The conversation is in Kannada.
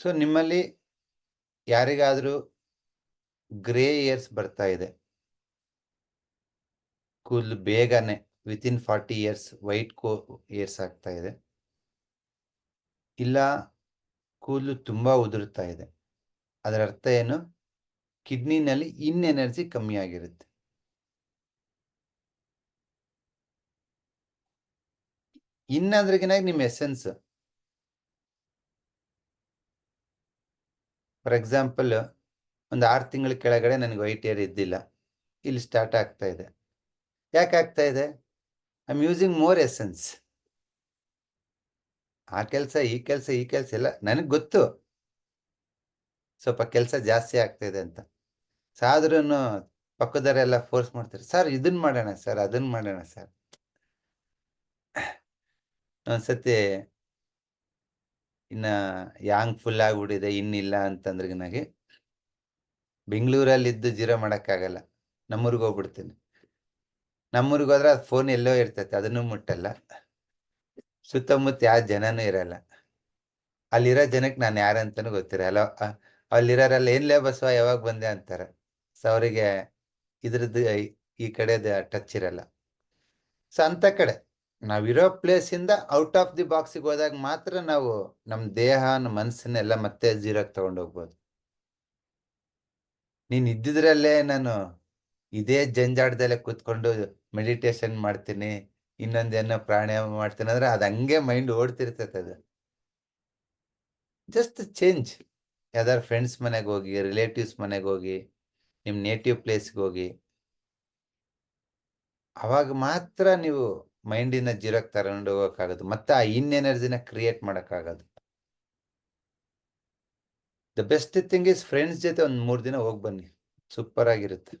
ಸೊ ನಿಮ್ಮಲ್ಲಿ ಯಾರಿಗಾದರೂ ಗ್ರೇ ಇಯರ್ಸ್ ಬರ್ತಾ ಇದೆ. ಕೂದಲು ಬೇಗನೆ ವಿತಿನ್ ಫಾರ್ಟಿ ಇಯರ್ಸ್ ವೈಟ್ ಕೋ ಇಯರ್ಸ್ ಆಗ್ತಾ ಇದೆ. ಇಲ್ಲ, ಕೂದಲು ತುಂಬ ಉದುರುತ್ತಾ ಇದೆ. ಅದರ ಅರ್ಥ ಏನು? ಕಿಡ್ನಿನಲ್ಲಿ ಇನ್ ಎನರ್ಜಿ ಕಮ್ಮಿ ಆಗಿರುತ್ತೆ. ಇನ್ನದ್ರಿಗಿನ ನಿಮ್ಮ ಎಸೆನ್ಸ್ ಫಾರ್ ಎಕ್ಸಾಂಪಲ್ ಒಂದು ಆರು ತಿಂಗಳ ಕೆಳಗಡೆ ನನಗೆ ವೈಟ್ ಏರ್ ಇದ್ದಿಲ್ಲ. ಇಲ್ಲಿ ಸ್ಟಾರ್ಟ್ ಆಗ್ತಾ ಇದೆ. ಯಾಕೆ ಆಗ್ತಾ ಇದೆ? I am using more essence ಆ ಕೆಲಸ, ಈ ಕೆಲಸ ಈ ಕೆಲಸ ಎಲ್ಲ ನನಗೆ ಗೊತ್ತು. ಸ್ವಲ್ಪ ಕೆಲಸ ಜಾಸ್ತಿ ಆಗ್ತಾ ಇದೆ ಅಂತ. ಆದ್ರೂ ಪಕ್ಕದವರೆಲ್ಲ ಫೋರ್ಸ್ ಮಾಡ್ತಾರೆ ಸರ್ ಇದನ್ನ ಮಾಡೋಣ ಸರ್ ಅದನ್ನ ಮಾಡೋಣ ಸರ್ ಒಂದ್ಸತಿ ಇನ್ನ ಯಾಂಗ್ ಫುಲ್ ಆಗ್ಬಿಟ್ಟಿದೆ, ಇನ್ನಿಲ್ಲ ಅಂತಂದ್ರೆ ನನಗೆ ಬೆಂಗಳೂರಲ್ಲಿ ಇದ್ದು ಜೀರೋ ಮಾಡೋಕ್ಕಾಗಲ್ಲ. ನಮ್ಮೂರಿಗೆ ಹೋಗ್ಬಿಡ್ತೀನಿ. ನಮ್ಮೂರಿಗೆ ಹೋದ್ರೆ ಅದು ಫೋನ್ ಎಲ್ಲೋ ಇರ್ತೈತೆ, ಅದನ್ನು ಮುಟ್ಟಲ್ಲ. ಸುತ್ತಮುತ್ತ ಯಾವ ಜನನೂ ಇರಲ್ಲ. ಅಲ್ಲಿರೋ ಜನಕ್ಕೆ ನಾನು ಯಾರಂತನೂ ಗೊತ್ತಿರಲ್ಲ ಅಲ್ಲಿರೋರೆಲ್ಲ ಏನ್ಲೇ ಬಸವ, ಯಾವಾಗ ಬಂದೆ? ಅಂತಾರೆ. ಸೊ, ಅವರಿಗೆ ಇದ್ರದ್ದು, ಈ ಕಡೆದ ಟಚ್ ಇರಲ್ಲ. ಸೊ ಅಂಥ ಕಡೆ. ನಾವಿರೋ ಪ್ಲೇಸಿಂದ ಔಟ್ ಆಫ್ ದಿ ಬಾಕ್ಸಿಗೆ ಹೋದಾಗ ಮಾತ್ರ ನಾವು ನಮ್ಮ ದೇಹ ಮನಸ್ಸನ್ನೆಲ್ಲ ಮತ್ತೆ ಜೀರೋಗೆ ತಗೊಂಡು ಹೋಗ್ಬೋದು. ನೀನ್ ಇದ್ದಿದ್ರಲ್ಲೇ ನಾನು ಇದೇ ಜಂಜಾಟದಲ್ಲೇ ಕೂತ್ಕೊಂಡು ಮೆಡಿಟೇಷನ್ ಮಾಡ್ತೀನಿ ಇನ್ನೊಂದೇನೋ ಪ್ರಾಣಾಯಾಮ ಮಾಡ್ತೀನಿ ಅಂದ್ರೆ ಅದು ಹಂಗೆ ಮೈಂಡ್ ಓಡ್ತಿರ್ತೈತೆ ಅದು. ಜಸ್ಟ್ ಚೇಂಜ್ ಯಾವ್ದಾರು ಫ್ರೆಂಡ್ಸ್ ಮನೆಗೆ ಹೋಗಿ ರಿಲೇಟಿವ್ಸ್ ಮನೆಗೆ ಹೋಗಿ ನಿಮ್ಮ ನೇಟಿವ್ ಪ್ಲೇಸ್ಗೆ ಹೋಗಿ. ಅವಾಗ ಮಾತ್ರ ನೀವು ಮೈಂಡಿನ ಜೀರೋಕ್ಕೆ ತಗೊಂಡು ಹೋಗೋಕ್ಕಾಗೋದು. ಮತ್ತೆ ಆ ಇನ್ ಎನರ್ಜಿನ create ಮಾಡೋಕ್ಕಾಗೋದು. The best thing is friends ಜೊತೆ ಒಂದು ಮೂರು ದಿನ ಹೋಗಿ ಬನ್ನಿ. ಸೂಪರ್ ಆಗಿರುತ್ತೆ